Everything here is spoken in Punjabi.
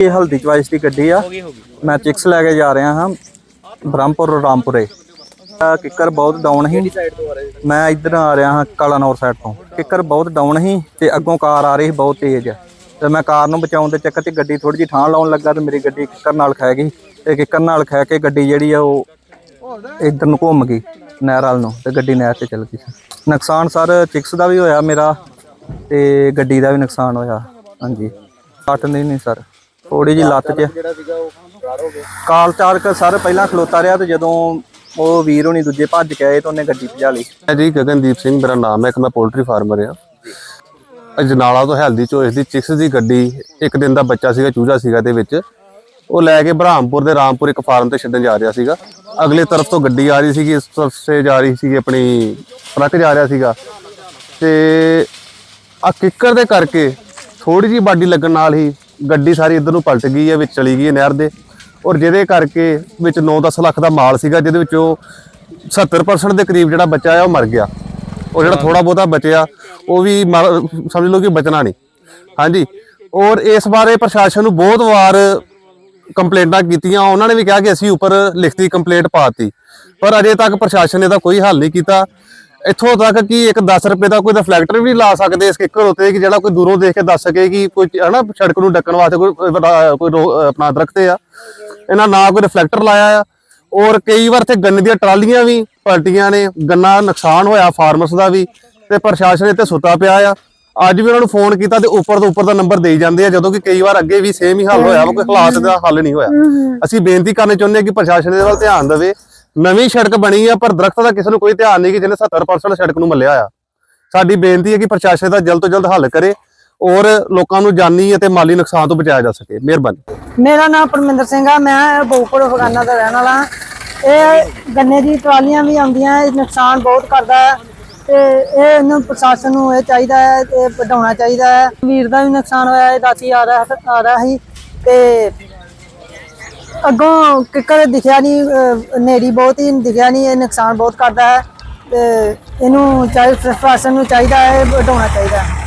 ਇਹ ਹਲਦੀ ਚਵਾਈਸ ਦੀ ਗੱਡੀ ਆ। ਮੈਂ ਚਿਕਸ ਲੈ ਕੇ ਜਾ ਰਿਹਾ ਹਾਂ, ਬ੍ਰਹਮਪੁਰ, ਰਾਮਪੁਰੇ। ਆ ਕਿੱਕਰ ਬਹੁਤ ਡਾਊਨ ਸੀ। ਮੈਂ ਇੱਧਰ ਆ ਰਿਹਾ ਹਾਂ ਕਾਲਾਨੌਰ ਸਾਈਡ ਤੋਂ। ਕਿੱਕਰ ਬਹੁਤ ਡਾਊਨ ਸੀ ਤੇ ਅੱਗੋਂ ਕਾਰ ਆ ਰਹੀ ਸੀ ਬਹੁਤ ਤੇਜ਼। ਤੇ ਮੈਂ ਕਾਰ ਨੂੰ ਬਚਾਉਣ ਦੇ ਚੱਕਰ 'ਚ ਗੱਡੀ ਥੋੜੀ ਜਿਹੀ ਠਾਂ ਲਾਉਣ ਲੱਗਾ ਤੇ ਮੇਰੀ ਗੱਡੀ ਕਿੱਕਰ ਨਾਲ ਖਹਿ ਗਈ। ਤੇ ਕਿੱਕਰ ਨਾਲ ਖਹਿ ਕੇ ਗੱਡੀ ਜਿਹੜੀ ਆ ਉਹ ਇੱਧਰ ਨੂੰ ਘੁੰਮ ਗਈ, ਨਹਿਰ ਵਾਲ ਨੂੰ ਤੇ ਗੱਡੀ ਨਹਿਰ ਤੇ ਚਲ ਗਈ। ਨੁਕਸਾਨ ਸਰ ਚਿਕਸ ਦਾ ਵੀ ਹੋਇਆ ਮੇਰਾ ਤੇ ਗੱਡੀ ਦਾ ਵੀ ਨੁਕਸਾਨ ਹੋਇਆ। ਹਾਂਜੀ। ਕੱਟ ਨਹੀਂ ਨਹੀਂ ਸਰ। ਥੋੜੀ ਜੀ ਲੱਤ 'ਚ। ਕਾਲ ਚਾਲਕ ਸਰ ਪਹਿਲਾਂ ਖਲੋਤਾ ਰਿਹਾ ਤੇ ਜਦੋਂ ਉਹ ਵੀਰ ਹੋਣੀ ਦੂਜੇ ਭੱਜ ਕੇ ਆਏ ਤਾਂ ਉਹਨੇ ਗੱਡੀ ਭਜਾ ਲਈ। ਮੈਂ ਜੀ ਗਗਨਦੀਪ ਸਿੰਘ ਮੇਰਾ ਨਾਮ ਹੈ ਇੱਕ ਮੈਂ ਪੋਲਟਰੀ ਫਾਰਮਰ ਆ ਅਜਨਾਲਾ ਤੋਂ ਹੈਲਦੀ ਚੋਇਸ ਦੀ ਚਿਕਸ ਦੀ ਗੱਡੀ ਇੱਕ ਦਿਨ ਦਾ ਬੱਚਾ ਸੀਗਾ ਚੂਜਾ ਸੀਗਾ ਦੇ ਵਿੱਚ। ਉਹ ਲੈ ਕੇ ਬ੍ਰਹਮਪੁਰ ਦੇ ਰਾਮਪੁਰ ਇੱਕ ਫਾਰਮ ਤੇ ਛੱਡਣ ਜਾ ਰਿਹਾ ਸੀਗਾ। ਅਗਲੇ ਤਰਫ ਤੋਂ ਗੱਡੀ ਆ ਰਹੀ ਸੀਗੀ ਇਸ ਤਰਫ ਸੇ ਜਾ ਰਹੀ ਸੀਗੀ ਆਪਣੀ ਟਰੱਕ ਜਾ ਰਿਹਾ ਸੀਗਾ। ਤੇ ਆ ਕਿੱਕਰ ਦੇ ਕਰਕੇ ਥੋੜੀ ਜੀ ਬਾਡੀ ਲੱਗਣ ਨਾਲ ਹੀ ਗੱਡੀ ਸਾਰੀ ਇਧਰ ਨੂੰ ਪਲਟ ਗਈ ਹੈ ਵਿੱਚ ਚਲੀ ਗਈ ਹੈ ਨਹਿਰ ਦੇ। ਔਰ ਜਿਹਦੇ ਕਰਕੇ ਵਿੱਚ 9-10 ਲੱਖ ਦਾ ਮਾਲ ਸੀਗਾ ਜਿਹਦੇ ਵਿੱਚੋਂ 70% ਦੇ ਕਰੀਬ ਜਿਹੜਾ ਬੱਚਾ ਆ ਉਹ ਮਰ ਗਿਆ। ਉਹ ਜਿਹੜਾ ਥੋੜਾ ਬਹੁਤਾ ਬਚਿਆ ਉਹ ਵੀ ਸਮਝ ਲਓ ਕਿ ਬਚਣਾ ਨਹੀਂ। ਹਾਂਜੀ। ਔਰ ਇਸ ਬਾਰੇ ਪ੍ਰਸ਼ਾਸਨ ਨੂੰ ਬਹੁਤ ਵਾਰ ਕੰਪਲੇਂਟਾਂ ਕੀਤੀਆਂ। ਉਹਨਾਂ ਨੇ ਵੀ ਕਿਹਾ ਕਿ ਅਸੀਂ ਉੱਪਰ ਲਿਖਤੀ ਕੰਪਲੇਂਟ ਪਾਤੀ ਪਰ ਅਜੇ ਤੱਕ ਪ੍ਰਸ਼ਾਸਨ ਨੇ ਦਾ ਕੋਈ ਹੱਲ ਨਹੀਂ ਕੀਤਾ। ਇੱਥੋਂ ਤੱਕ ਕਿ ਇੱਕ 10 ਰੁਪਏ ਦਾ ਕੋਈ ਰਿਫਲੈਕਟਰ ਵੀ ਲਾ ਸਕਦੇ ਇਸ ਕਿੱਕਰ ਉੱਤੇ ਕਿ ਜਿਹੜਾ ਕੋਈ ਦੂਰੋਂ ਦੇਖ ਕੇ ਦੱਸ ਸਕੇ ਕਿ ਕੋਈ ਹਨਾ ਸੜਕ ਨੂੰ ਡੱਕਣ ਵਾਸਤੇ ਕੋਈ ਕੋਈ ਆਪਣਾ ਦਰਖਤ ਆ। ਇਹਨਾਂ ਨਾ ਕੋਈ ਰਿਫਲੈਕਟਰ ਲਾਇਆ ਆ। ਔਰ ਕਈ ਵਾਰ ਤੇ ਗੰਨੇ ਦੀਆਂ ਟਰਾਲੀਆਂ ਵੀ ਪਲਟੀਆਂ ਨੇ। ਗੰਨਾ ਨੁਕਸਾਨ ਹੋਇਆ ਫਾਰਮਰਸ ਦਾ ਵੀ ਤੇ ਪ੍ਰਸ਼ਾਸਨ ਇੱਥੇ ਸੁੱਤਾ ਪਿਆ ਆ। ਅੱਜ ਵੀ ਉਹਨਾਂ ਨੂੰ ਫੋਨ ਕੀਤਾ ਤੇ ਉੱਪਰ ਤੋਂ ਉੱਪਰ ਦਾ ਨੰਬਰ ਦੇਈ ਜਾਂਦੇ ਆ ਜਦੋਂ ਕਿ ਕਈ ਵਾਰ ਅੱਗੇ ਵੀ ਸੇਮ ਹੀ ਹੱਲ ਹੋਇਆ ਵਾ ਕੋਈ ਹਾਲਾਤ ਦਾ ਹੱਲ ਨਹੀਂ ਹੋਇਆ। ਅਸੀਂ ਬੇਨਤੀ ਕਰਨੀ ਚਾਹੁੰਦੇ ਹਾਂ ਕਿ ਪ੍ਰਸ਼ਾਸਨ ਇਹਦੇ ਵੱਲ ਧਿਆਨ ਦੇਵੇ। ਨਵੀਂ ਸੜਕ ਬਣੀ ਆ, ਪਰ ਦਰਖਤ ਦਾ ਕਿਸੇ ਨੂੰ ਕੋਈ ਧਿਆਨ ਨਹੀਂ ਕਿ ਜਿਹਨੇ 70% ਸੜਕ ਨੂੰ ਮੱਲਿਆ ਆ। ਸਾਡੀ ਬੇਨਤੀ ਹੈ ਕਿ ਪ੍ਰਸ਼ਾਸਨ ਦਾ ਜਲਦ ਤੋਂ ਜਲਦ ਹੱਲ ਕਰੇ ਔਰ ਲੋਕਾਂ ਨੂੰ ਜਾਨੀ ਅਤੇ ਮਾਲੀ ਨੁਕਸਾਨ ਤੋਂ ਬਚਾਇਆ ਜਾ ਸਕੇ। ਮਿਹਰਬਾਨੀ। ਮੇਰਾ ਨਾਮ ਪਰਮਿੰਦਰ ਸਿੰਘ ਆ, ਮੈਂ ਬੋਪਰ ਫਗਾਨਾ ਦਾ ਰਹਿਣ ਵਾਲਾ ਇਹ ਗੰਨੇ ਦੀ ਟਰਾਲੀਆਂ ਵੀ ਆਉਂਦੀਆਂ, ਇਹ ਨੁਕਸਾਨ ਬਹੁਤ ਕਰਦਾ ਹੈ ਤੇ ਇਹ ਇਹਨੂੰ ਪ੍ਰਸ਼ਾਸਨ ਨੂੰ ਇਹ ਚਾਹੀਦਾ ਹੈ, ਇਹ ਵਧਾਉਣਾ ਚਾਹੀਦਾ ਹੈ। ਵੀਰ ਦਾ ਵੀ ਨੁਕਸਾਨ ਹੋਇਆ, ਇਹ ਦਾਤੀ ਆ ਰਿਹਾ ਆ ਰਿਹਾ ਸੀ ਤੇ ਅੱਗੋਂ ਕਿੱਕਰ ਦਿਖਿਆ ਨਹੀਂ, ਅਹ, ਹਨੇਰੀ ਬਹੁਤ ਹੀ ਦਿਖਿਆ ਨਹੀਂ, ਇਹ ਨੁਕਸਾਨ ਬਹੁਤ ਕਰਦਾ ਹੈ, ਤੇ ਇਹਨੂੰ ਚਾਹੀਦਾ ਪ੍ਰਸ਼ਾਸਨ ਨੂੰ ਚਾਹੀਦਾ ਹੈ ਹਟਾਉਣਾ ਚਾਹੀਦਾ ਹੈ।